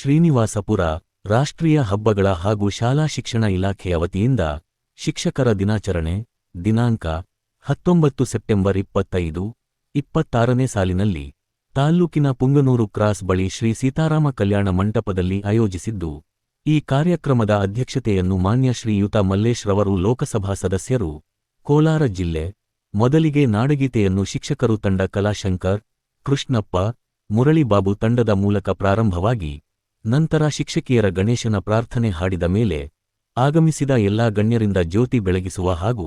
ಶ್ರೀನಿವಾಸಪುರ ರಾಷ್ಟ್ರೀಯ ಹಬ್ಬಗಳ ಹಾಗೂ ಶಾಲಾ ಶಿಕ್ಷಣ ಇಲಾಖೆಯ ವತಿಯಿಂದ ಶಿಕ್ಷಕರ ದಿನಾಚರಣೆ, ದಿನಾಂಕ ಹತ್ತೊಂಬತ್ತು ಸೆಪ್ಟೆಂಬರ್ ಇಪ್ಪತ್ತೈದು, ಇಪ್ಪತ್ತಾರನೇ ಸಾಲಿನಲ್ಲಿ ತಾಲ್ಲೂಕಿನ ಪುಂಗನೂರು ಕ್ರಾಸ್ ಬಳಿ ಶ್ರೀ ಸೀತಾರಾಮ ಕಲ್ಯಾಣ ಮಂಟಪದಲ್ಲಿ ಆಯೋಜಿಸಿದ್ದು, ಈ ಕಾರ್ಯಕ್ರಮದ ಅಧ್ಯಕ್ಷತೆಯನ್ನು ಮಾನ್ಯ ಶ್ರೀಯುತ ಮಲ್ಲೇಶ್ ರವರು ಲೋಕಸಭಾ ಸದಸ್ಯರು, ಕೋಲಾರ ಜಿಲ್ಲೆ ಮೊದಲಿಗೆ ನಾಡಗೀತೆಯನ್ನು ಶಿಕ್ಷಕರು ತಂಡ ಕಲಾಶಂಕರ್, ಕೃಷ್ಣಪ್ಪ, ಮುರಳಿಬಾಬು ತಂಡದ ಮೂಲಕ ಪ್ರಾರಂಭವಾಗಿ ನಂತರ ಶಿಕ್ಷಕಿಯರ ಗಣೇಶನ ಪ್ರಾರ್ಥನೆ ಹಾಡಿದ ಮೇಲೆ ಆಗಮಿಸಿದ ಎಲ್ಲಾ ಗಣ್ಯರಿಂದ ಜ್ಯೋತಿ ಬೆಳಗಿಸುವ ಹಾಗೂ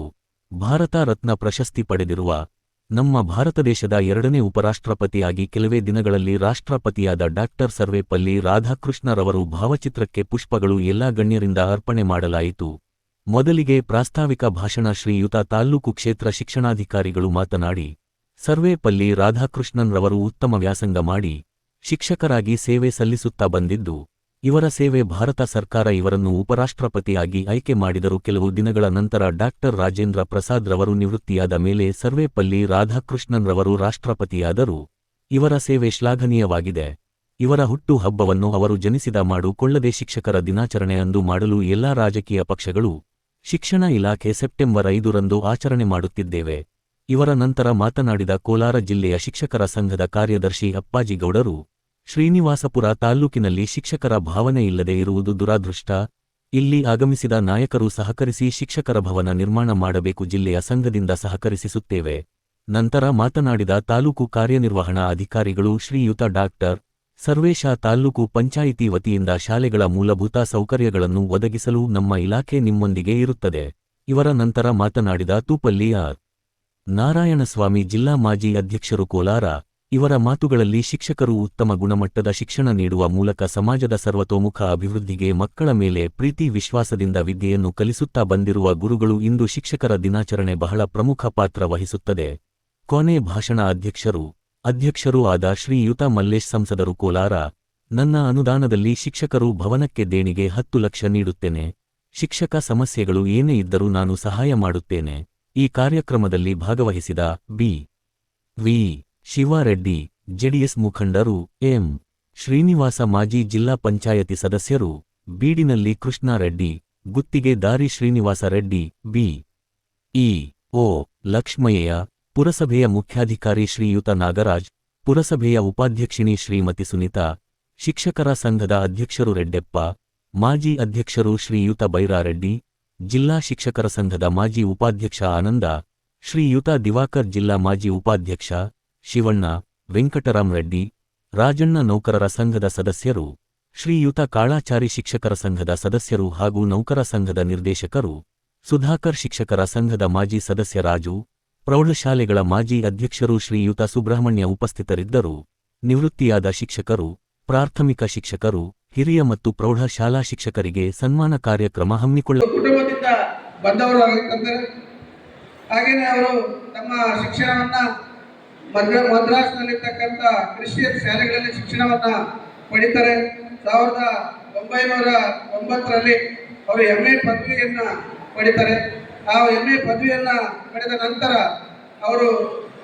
ಭಾರತ ರತ್ನ ಪ್ರಶಸ್ತಿ ಪಡೆದಿರುವ ನಮ್ಮ ಭಾರತ ದೇಶದ ಎರಡನೇ ಉಪರಾಷ್ಟ್ರಪತಿಯಾಗಿ ಕೆಲವೇ ದಿನಗಳಲ್ಲಿ ರಾಷ್ಟ್ರಪತಿಯಾದ ಡಾಕ್ಟರ್ ಸರ್ವೇಪಲ್ಲಿ ರಾಧಾಕೃಷ್ಣರವರು ಭಾವಚಿತ್ರಕ್ಕೆ ಪುಷ್ಪಗಳು ಎಲ್ಲಾ ಗಣ್ಯರಿಂದ ಅರ್ಪಣೆ ಮಾಡಲಾಯಿತು. ಮೊದಲಿಗೆ ಪ್ರಾಸ್ತಾವಿಕ ಭಾಷಣ ಶ್ರೀಯುತ ತಾಲ್ಲೂಕು ಕ್ಷೇತ್ರ ಶಿಕ್ಷಣಾಧಿಕಾರಿಗಳು ಮಾತನಾಡಿ, ಸರ್ವೇಪಲ್ಲಿ ರಾಧಾಕೃಷ್ಣನ್ ರವರು ಉತ್ತಮ ವ್ಯಾಸಂಗ ಮಾಡಿ ಶಿಕ್ಷಕರಾಗಿ ಸೇವೆ ಸಲ್ಲಿಸುತ್ತಾ ಬಂದಿದ್ದು, ಇವರ ಸೇವೆ ಭಾರತ ಸರ್ಕಾರ ಇವರನ್ನು ಉಪರಾಷ್ಟ್ರಪತಿಯಾಗಿ ಆಯ್ಕೆ ಮಾಡಿದರು ಕೆಲವು ದಿನಗಳ ನಂತರ ಡಾಕ್ಟರ್ ರಾಜೇಂದ್ರ ಪ್ರಸಾದ್ ರವರು ನಿವೃತ್ತಿಯಾದ ಮೇಲೆ ಸರ್ವೇಪಲ್ಲಿ ರಾಧಾಕೃಷ್ಣನ್ ರವರು ರಾಷ್ಟ್ರಪತಿಯಾದರು. ಇವರ ಸೇವೆ ಶ್ಲಾಘನೀಯವಾಗಿದೆ. ಇವರ ಹುಟ್ಟು ಹಬ್ಬವನ್ನು ಅವರು ಜನಿಸಿದ ಮಾಡು ಕೊಳ್ಳದೆ ಶಿಕ್ಷಕರ ದಿನಾಚರಣೆ ಅಂದು ಮಾಡಲು ಎಲ್ಲಾ ರಾಜಕೀಯ ಪಕ್ಷಗಳು, ಶಿಕ್ಷಣ ಇಲಾಖೆ ಸೆಪ್ಟೆಂಬರ್ ಐದರಂದು ಆಚರಣೆ ಮಾಡುತ್ತಿದ್ದೇವೆ. ಇವರ ನಂತರ ಮಾತನಾಡಿದ ಕೋಲಾರ ಜಿಲ್ಲೆಯ ಶಿಕ್ಷಕರ ಸಂಘದ ಕಾರ್ಯದರ್ಶಿ ಅಪ್ಪಾಜಿಗೌಡರು ಶ್ರೀನಿವಾಸಪುರ ತಾಲ್ಲೂಕಿನಲ್ಲಿ ಶಿಕ್ಷಕರ ಭಾವನೆ ಇಲ್ಲದೆ ಇರುವುದು ದುರಾದೃಷ್ಟ. ಇಲ್ಲಿ ಆಗಮಿಸಿದ ನಾಯಕರು ಸಹಕರಿಸಿ ಶಿಕ್ಷಕರ ಭವನ ನಿರ್ಮಾಣ ಮಾಡಬೇಕು ಜಿಲ್ಲೆಯ ಸಂಘದಿಂದ ಸಹಕರಿಸುತ್ತೇವೆ ನಂತರ ಮಾತನಾಡಿದ ತಾಲೂಕು ಕಾರ್ಯನಿರ್ವಹಣಾ ಅಧಿಕಾರಿಗಳು ಶ್ರೀಯುತ ಡಾಕ್ಟರ್ ಸರ್ವೇಶ ತಾಲ್ಲೂಕು ಪಂಚಾಯಿತಿ ವತಿಯಿಂದ ಶಾಲೆಗಳ ಮೂಲಭೂತ ಸೌಕರ್ಯಗಳನ್ನು ಒದಗಿಸಲು ನಮ್ಮ ಇಲಾಖೆ ನಿಮ್ಮೊಂದಿಗೆ ಇರುತ್ತದೆ. ಇವರ ನಂತರ ಮಾತನಾಡಿದ ತೂಪಲ್ಲಿ ಆರ್. ನಾರಾಯಣಸ್ವಾಮಿ ಜಿಲ್ಲಾ ಮಾಜಿ ಅಧ್ಯಕ್ಷರು ಕೋಲಾರ. ಇವರ ಮಾತುಗಳಲ್ಲಿ ಶಿಕ್ಷಕರು ಉತ್ತಮ ಗುಣಮಟ್ಟದ ಶಿಕ್ಷಣ ನೀಡುವ ಮೂಲಕ ಸಮಾಜದ ಸರ್ವತೋಮುಖ ಅಭಿವೃದ್ಧಿಗೆ ಮಕ್ಕಳ ಮೇಲೆ ಪ್ರೀತಿ ವಿಶ್ವಾಸದಿಂದ ವಿದ್ಯೆಯನ್ನು ಕಲಿಸುತ್ತಾ ಬಂದಿರುವ ಗುರುಗಳು ಇಂದು ಶಿಕ್ಷಕರ ದಿನಾಚರಣೆ ಬಹಳ ಪ್ರಮುಖ ಪಾತ್ರ ವಹಿಸುತ್ತದೆ. ಕೊನೆ ಭಾಷಣ ಅಧ್ಯಕ್ಷರು. ಅಧ್ಯಕ್ಷರೂ ಆದ ಶ್ರೀಯುತ ಮಲ್ಲೇಶ್ ಸಂಸದರು ಕೋಲಾರ. ನನ್ನ ಅನುದಾನದಲ್ಲಿ ಶಿಕ್ಷಕರು ಭವನಕ್ಕೆ ದೇಣಿಗೆ ಹತ್ತು ಲಕ್ಷ ನೀಡುತ್ತೇನೆ. ಶಿಕ್ಷಕ ಸಮಸ್ಯೆಗಳು ಏನೇ ಇದ್ದರೂ ನಾನು ಸಹಾಯ ಮಾಡುತ್ತೇನೆ. ಈ ಕಾರ್ಯಕ್ರಮದಲ್ಲಿ ಭಾಗವಹಿಸಿದ ಬಿ. ವಿ. ಶಿವಾರೆಡ್ಡಿ, ಜೆಡಿಎಸ್ ಮುಖಂಡರು, ಎಂ. ಶ್ರೀನಿವಾಸ ಮಾಜಿ ಜಿಲ್ಲಾ ಪಂಚಾಯತಿ ಸದಸ್ಯರು, ಬೀಡಿನಲ್ಲಿ ಕೃಷ್ಣಾರೆಡ್ಡಿ, ಗುತ್ತಿಗೆ ದಾರಿ Srinivasa Reddy B. E. O. Lakshmaiah, ಪುರಸಭೆಯ ಮುಖ್ಯಾಧಿಕಾರಿ ಶ್ರೀಯುತ ನಾಗರಾಜ್, ಪುರಸಭೆಯ ಉಪಾಧ್ಯಕ್ಷಿಣಿ ಶ್ರೀಮತಿ ಸುನೀತಾ, ಶಿಕ್ಷಕರ ಸಂಘದ ಅಧ್ಯಕ್ಷರು ರೆಡ್ಡೆಪ್ಪ, ಮಾಜಿ ಅಧ್ಯಕ್ಷರು ಶ್ರೀಯುತ ಬೈರಾರೆಡ್ಡಿ, ಜಿಲ್ಲಾ ಶಿಕ್ಷಕರ ಸಂಘದ ಮಾಜಿ ಉಪಾಧ್ಯಕ್ಷ ಆನಂದ, ಶ್ರೀಯುತ ದಿವಾಕರ್ ಜಿಲ್ಲಾ ಮಾಜಿ ಉಪಾಧ್ಯಕ್ಷ ಶಿವಣ್ಣ, ವೆಂಕಟರಾಮ್ ರೆಡ್ಡಿ, ರಾಜಣ್ಣ ನೌಕರರ ಸಂಘದ ಸದಸ್ಯರು, ಶ್ರೀಯುತ ಕಾಳಾಚಾರಿ ಶಿಕ್ಷಕರ ಸಂಘದ ಸದಸ್ಯರು ಹಾಗೂ ನೌಕರ ಸಂಘದ ನಿರ್ದೇಶಕರು, ಸುಧಾಕರ್ ಶಿಕ್ಷಕರ ಸಂಘದ ಮಾಜಿ ಸದಸ್ಯ ರಾಜು, ಪ್ರೌಢಶಾಲೆಗಳ ಮಾಜಿ ಅಧ್ಯಕ್ಷರು ಶ್ರೀಯುತ ಸುಬ್ರಹ್ಮಣ್ಯ ಉಪಸ್ಥಿತರಿದ್ದರು. ನಿವೃತ್ತಿಯಾದ ಶಿಕ್ಷಕರು, ಪ್ರಾಥಮಿಕ ಶಿಕ್ಷಕರು, ಹಿರಿಯ ಮತ್ತು ಪ್ರೌಢಶಾಲಾ ಶಿಕ್ಷಕರಿಗೆ ಸನ್ಮಾನ ಕಾರ್ಯಕ್ರಮ ಹಮ್ಮಿಕೊಳ್ಳ ಬಂದವರು ಹಾಗೇನೆ ಅವರು ತಮ್ಮ ಶಿಕ್ಷಣವನ್ನ ಮದ್ರ ಮದ್ರಾಸ್ನಲ್ಲಿರ್ತಕ್ಕಂಥ ಕ್ರಿಶ್ಚಿಯನ್ ಶಾಲೆಗಳಲ್ಲಿ ಶಿಕ್ಷಣವನ್ನ ಪಡಿತಾರೆ. ಸಾವಿರದ ಒಂಬೈನೂರ ಒಂಬತ್ತರಲ್ಲಿ ಅವರು ಎಂ ಎ ಪದವಿಯನ್ನ ಪಡಿತಾರೆ. ಆ ಎಂ ಎ ಪದವಿಯನ್ನ ಪಡೆದ ನಂತರ ಅವರು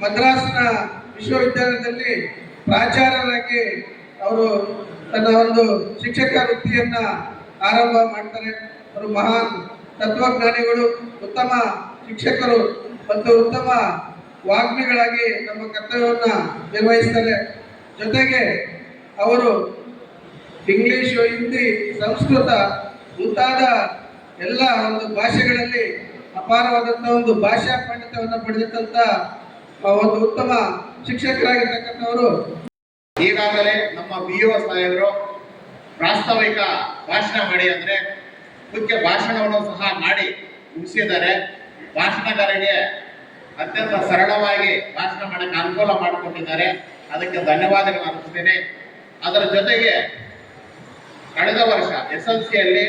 ಮದ್ರಾಸ್ನ ವಿಶ್ವವಿದ್ಯಾಲಯದಲ್ಲಿ ಪ್ರಾಚಾರ್ಯರಾಗಿ ಅವರು ತನ್ನ ಒಂದು ಶಿಕ್ಷಕ ವೃತ್ತಿಯನ್ನ ಆರಂಭ ಮಾಡ್ತಾರೆ. ಅವರು ಮಹಾನ್ ತತ್ವಜ್ಞಾನಿಗಳು, ಉತ್ತಮ ಶಿಕ್ಷಕರು ಮತ್ತು ಉತ್ತಮ ವಾಗ್ಮಿಗಳಾಗಿ ನಮ್ಮ ಕರ್ತವ್ಯವನ್ನ ನಿರ್ವಹಿಸ್ತಾರೆ. ಜೊತೆಗೆ ಅವರು ಇಂಗ್ಲಿಷು, ಹಿಂದಿ, ಸಂಸ್ಕೃತ ಮುಂತಾದ ಎಲ್ಲ ಒಂದು ಭಾಷೆಗಳಲ್ಲಿ ಅಪಾರವಾದಂಥ ಒಂದು ಭಾಷಾ ಪಂಡಿತವನ್ನು ಪಡೆದಿದ್ದಂಥ ಆ ಒಂದು ಉತ್ತಮ ಶಿಕ್ಷಕರಾಗಿರ್ತಕ್ಕಂಥವರು. ಈಗಾಗಲೇ ನಮ್ಮ ಬಿ ಒ ಸಾಹೇಬರು ಪ್ರಾಸ್ತಾವಿಕ ಭಾಷಣ ಮಾಡಿ ಅಂದ್ರೆ ಮುಖ್ಯ ಭಾಷಣವನ್ನು ಸಹ ಮಾಡಿ ಮುಗಿಸಿದ್ದಾರೆ. ಭಾಷಣಗಾರರಿಗೆ ಅತ್ಯಂತ ಸರಳವಾಗಿ ಭಾಷಣ ಮಾಡಕ್ಕೆ ಅನುಕೂಲ ಮಾಡಿಕೊಟ್ಟಿದ್ದಾರೆ. ಅದಕ್ಕೆ ಧನ್ಯವಾದಗಳು ಅರ್ಪಿಸ್ತೇನೆ. ಅದರ ಜೊತೆಗೆ ಕಳೆದ ವರ್ಷ ಎಸ್ ಎಲ್ ಸಿಯಲ್ಲಿ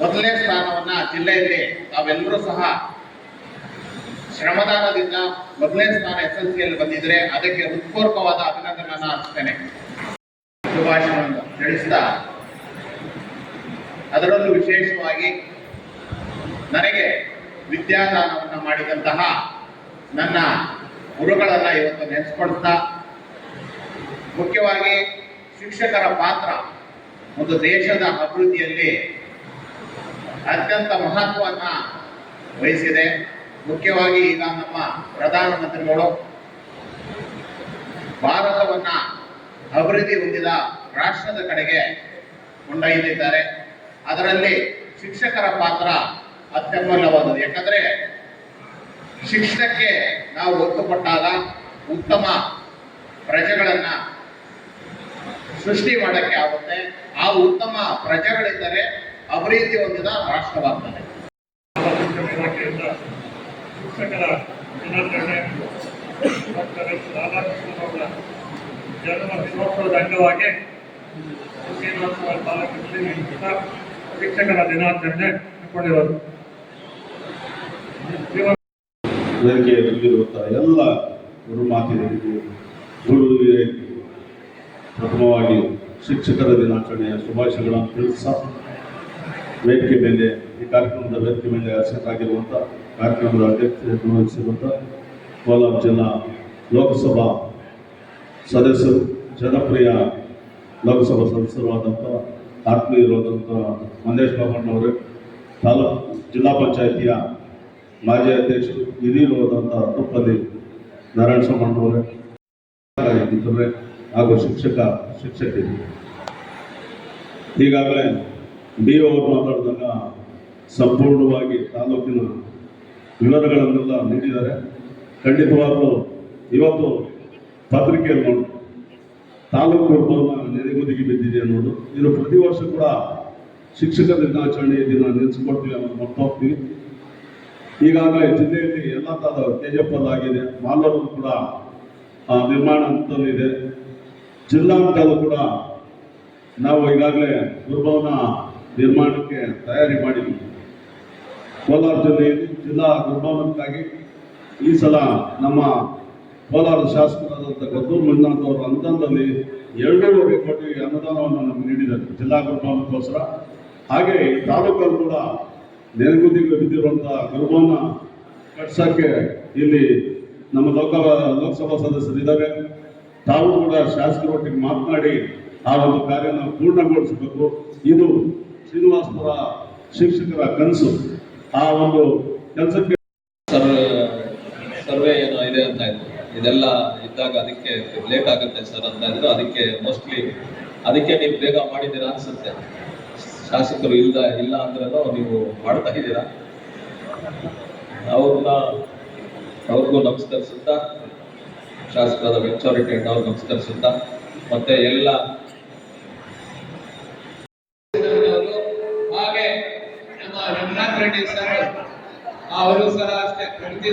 ಮೊದಲನೇ ಸ್ಥಾನವನ್ನ ಜಿಲ್ಲೆಯಲ್ಲಿ ತಾವೆಲ್ಲರೂ ಸಹ ಶ್ರಮದಾನದಿಂದ ಮೊದಲನೇ ಸ್ಥಾನ ಎಸ್ ಎಲ್ ಸಿಯಲ್ಲಿ ಬಂದಿದ್ರೆ ಅದಕ್ಕೆ ಹೃತ್ಪೂರ್ವಕವಾದ ಅಭಿನಂದನೆಗಳನ್ನು ಅರ್ಪಿಸ್ತೇನೆ. ಶುಭಾಶಯವನ್ನು ತಿಳಿಸಿದ ಅದರಲ್ಲೂ ವಿಶೇಷವಾಗಿ ನನಗೆ ವಿದ್ಯಾದಾನವನ್ನು ಮಾಡಿದಂತಹ ನನ್ನ ಗುರುಗಳನ್ನ ಇವತ್ತು ನೆನೆಸ್ಕೊಳ್ತಾ, ಮುಖ್ಯವಾಗಿ ಶಿಕ್ಷಕರ ಪಾತ್ರ ಒಂದು ದೇಶದ ಅಭಿವೃದ್ಧಿಯಲ್ಲಿ ಅತ್ಯಂತ ಮಹತ್ವವನ್ನು ವಹಿಸಿದೆ. ಮುಖ್ಯವಾಗಿ ಈಗ ನಮ್ಮ ಪ್ರಧಾನಮಂತ್ರಿಗಳು ಭಾರತವನ್ನ ಅಭಿವೃದ್ಧಿ ಹೊಂದಿದ ರಾಷ್ಟ್ರದ ಕಡೆಗೆ ಕೊಂಡೊಯ್ದಿದ್ದಾರೆ. ಅದರಲ್ಲಿ ಶಿಕ್ಷಕರ ಪಾತ್ರ ಅತ್ಯಮೂಲ್ಯವಾದದ್ದು ಯಾಕಂದ್ರೆ ಶಿಕ್ಷಣಕ್ಕೆ ನಾವು ಒತ್ತು ಕೊಟ್ಟಾಗ ಉತ್ತಮ ಪ್ರಜೆಗಳನ್ನ ಸೃಷ್ಟಿ ಮಾಡಕ್ಕೆ ಆಗುತ್ತೆ. ಆ ಉತ್ತಮ ಪ್ರಜೆಗಳಿದ್ದರೆ ಅಭಿವೃದ್ಧಿ ಹೊಂದಿದ ರಾಷ್ಟ್ರವಾಗ್ತದೆ. ಶಿಕ್ಷಕರ ಜನ್ಮ ದಿನೋತ್ಸವದ ಅಂಗವಾಗಿ ಶಿಕ್ಷಕರ ದಿನಾಚರಣೆ ಹಮ್ಮಿಕೊಂಡಿರೋದು ಇವತ್ತು ವೇದಿಕೆಯಲ್ಲಿರುವಂತಹ ಎಲ್ಲ ಗುರುಮಾತೆಯರಿಗೂ ಗುರು ಹಿರಿಯರಿಗೂ ಪ್ರಥಮವಾಗಿ ಶಿಕ್ಷಕರ ದಿನಾಚರಣೆಯ ಶುಭಾಶಯಗಳನ್ನು ತಿಳಿಸ ವೇದಿಕೆ ಮೇಲೆ, ಈ ಕಾರ್ಯಕ್ರಮದ ವೇದಿಕೆ ಮೇಲೆ ಹೆಸರಾಗಿರುವಂಥ ಕಾರ್ಯಕ್ರಮದ ಅಧ್ಯಕ್ಷತೆಯನ್ನು ವಹಿಸಿರುವಂಥ ಕೋಲಾರ ಜಿಲ್ಲಾ ಲೋಕಸಭಾ ಸದಸ್ಯರು, ಜನಪ್ರಿಯ ಲೋಕಸಭಾ ಸದಸ್ಯರಾದಂಥ ಆತ್ಮೀಯರಾದಂಥ ಮಂದೇಶ್ ಬಾಬಣ್ಣವರೇ ತಾಲೂಕು ಜಿಲ್ಲಾ ಪಂಚಾಯಿತಿಯ ಮಾಜಿ ಅಧ್ಯಕ್ಷರು ಹಿರಿಯರಾದಂಥ ತುಪ್ಪದಿ ನಾರಾಯಣ ಸಮ್ಮಣ್ಣವರೇ ಮಿತ್ರರೇ ಹಾಗೂ ಶಿಕ್ಷಕ, ಶಿಕ್ಷಕಿ. ಈಗಾಗಲೇ ಡಿ ಅವರು ಮಾತಾಡಿದಾಗ ಸಂಪೂರ್ಣವಾಗಿ ತಾಲೂಕಿನ ವಿವರಗಳನ್ನೆಲ್ಲ ನೀಡಿದ್ದಾರೆ. ಖಂಡಿತವಾಗಲೂ ಇವತ್ತು ಪತ್ರಿಕೆಯಲ್ಲಿ ನೋಡಿ, ತಾಲೂಕು ಭವನ ನೆನೆಗುದಿಗೆ ಬಿದ್ದಿದೆ ಅನ್ನೋದು. ಇದು ಪ್ರತಿ ವರ್ಷ ಕೂಡ ಶಿಕ್ಷಕ ದಿನಾಚರಣೆಯ ದಿನ ನೆನೆಸ್ಕೊಡ್ತೀವಿ ಅನ್ನೋದು ಮರ್ತೋಗ್ತೀವಿ ಈಗಾಗಲೇ ಜಿಲ್ಲೆಯಲ್ಲಿ ಎಲ್ಲ ತರದ ತೇಜಪ್ಪಲ್ ಆಗಿದೆ. ಮಾಲೂರು ಕೂಡ ನಿರ್ಮಾಣ ಹಂತದಲ್ಲಿದೆ ಜಿಲ್ಲಾ ಹಂತದಲ್ಲೂ ಕೂಡ ನಾವು ಈಗಾಗಲೇ ಗುರುಭವನ ನಿರ್ಮಾಣಕ್ಕೆ ತಯಾರಿ ಮಾಡಿದ್ವಿ. ಕೋಲಾರ ಜಿಲ್ಲೆಯಲ್ಲಿ ಜಿಲ್ಲಾ ಗುರುಭವನಕ್ಕಾಗಿ ಈ ಸಲ ನಮ್ಮ ಕೋಲಾರ ಶಾಸಕರಾದಂಥ ಗದ್ದೂರು ಮಂಜುನಾಥ್ ಅವರ ಅನುದಾನದಲ್ಲಿ ಎರಡೂವರೆ ಕೋಟಿ ಅನುದಾನವನ್ನು ನಮಗೆ ನೀಡಿದ್ದಾರೆ. ಜಿಲ್ಲಾ ಗುರುಭವನಕ್ಕೋಸ್ಕರ ಹಾಗೆ ತಾಲೂಕಲ್ಲಿ ಕೂಡ ನೆನಗುದಿಗೆ ಬಿದ್ದಿರುವಂತಹ ಗುರುಭವನ ಕಟ್ಸಕ್ಕೆ ಇಲ್ಲಿ ನಮ್ಮ ಲೋಕ ಲೋಕಸಭಾ ಸದಸ್ಯರಿದ್ದಾರೆ ತಾವು ಕೂಡ ಶಾಸಕರ ಒಟ್ಟಿಗೆ ಮಾತನಾಡಿ ಆ ಒಂದು ಕಾರ್ಯನ ಪೂರ್ಣಗೊಳಿಸಬೇಕು. ಇದು ಶ್ರೀನಿವಾಸಪುರ ಶಿಕ್ಷಕರ ಕನಸು. ಆ ಒಂದು ಕೆಲಸಕ್ಕೆ ಸರ್, ಸರ್ವೆ ಏನೋ ಇದೆ ಅಂತ ಇದ್ರು ಇದೆಲ್ಲ ಇದ್ದಾಗ ಅದಕ್ಕೆ ಲೇಟ್ ಆಗುತ್ತೆ ಸರ್ ಅಂತ ಇದ್ರು ಅದಕ್ಕೆ ಮೋಸ್ಟ್ಲಿ ಅದಕ್ಕೆ ನೀವು ಬೇಗ ಮಾಡಿದ್ದೀರಾ ಅನ್ಸುತ್ತೆ. ಶಾಸಕರು ಇಲ್ಲ ಇಲ್ಲ ಅಂದ್ರೂ ನೀವು ಮಾಡ್ತಾ ಇದ್ದೀರಾ? ಅವ್ರನ್ನ ಅವ್ರಿಗೂ ನಮಸ್ಕರಿಸುತ್ತಾ, ಶಾಸಕರಾದ ಮೆಚಾರಿಟಿ ಅಂಡ್ ಅವ್ರಿಗೆ ನಮಸ್ಕರಿಸುತ್ತಾ, ಮತ್ತೆ ಎಲ್ಲ ಅವರು ಹಾಗೆ ನಮ್ಮ ರಂಗನಾಥ್ ರೆಡ್ಡಿ ಸರ್, ಅವರು ಸಹ ಅಷ್ಟೇ ಪ್ರಗತಿ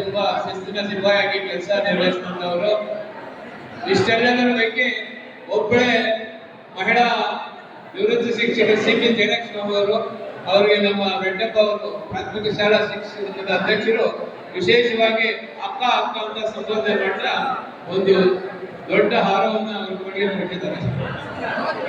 ತುಂಬಾ ಶಿಸ್ತಿನ ಸಿಪಾಯಿಯಾಗಿ ಕೆಲಸ ನಿರ್ವಹಿಸಿಕೊಂಡವರು. ಇಷ್ಟೆಲ್ಲದರ ಬಗ್ಗೆ ಒಬ್ಬಳೇ ಶಿಕ್ಷಕ ಸಿ ಪಿ ಜಯಲಕ್ಷ್ಮಿ ಅವರು ಅವರಿಗೆ ನಮ್ಮ ರೆಡ್ಡಪ್ಪ ಅವರು ಪ್ರಾಥಮಿಕ ಶಾಲಾ ಶಿಕ್ಷಣದ ಅಧ್ಯಕ್ಷರು ವಿಶೇಷವಾಗಿ ಅಕ್ಕ ಅಕ್ಕ ಅಂತ ಸಂಬೋಧನೆ ಮಾಡ್ತಾ ಒಂದು ದೊಡ್ಡ ಹಾರವನ್ನು ಕೊಡುಗೆ ಕೊಟ್ಟಿದ್ದಾರೆ.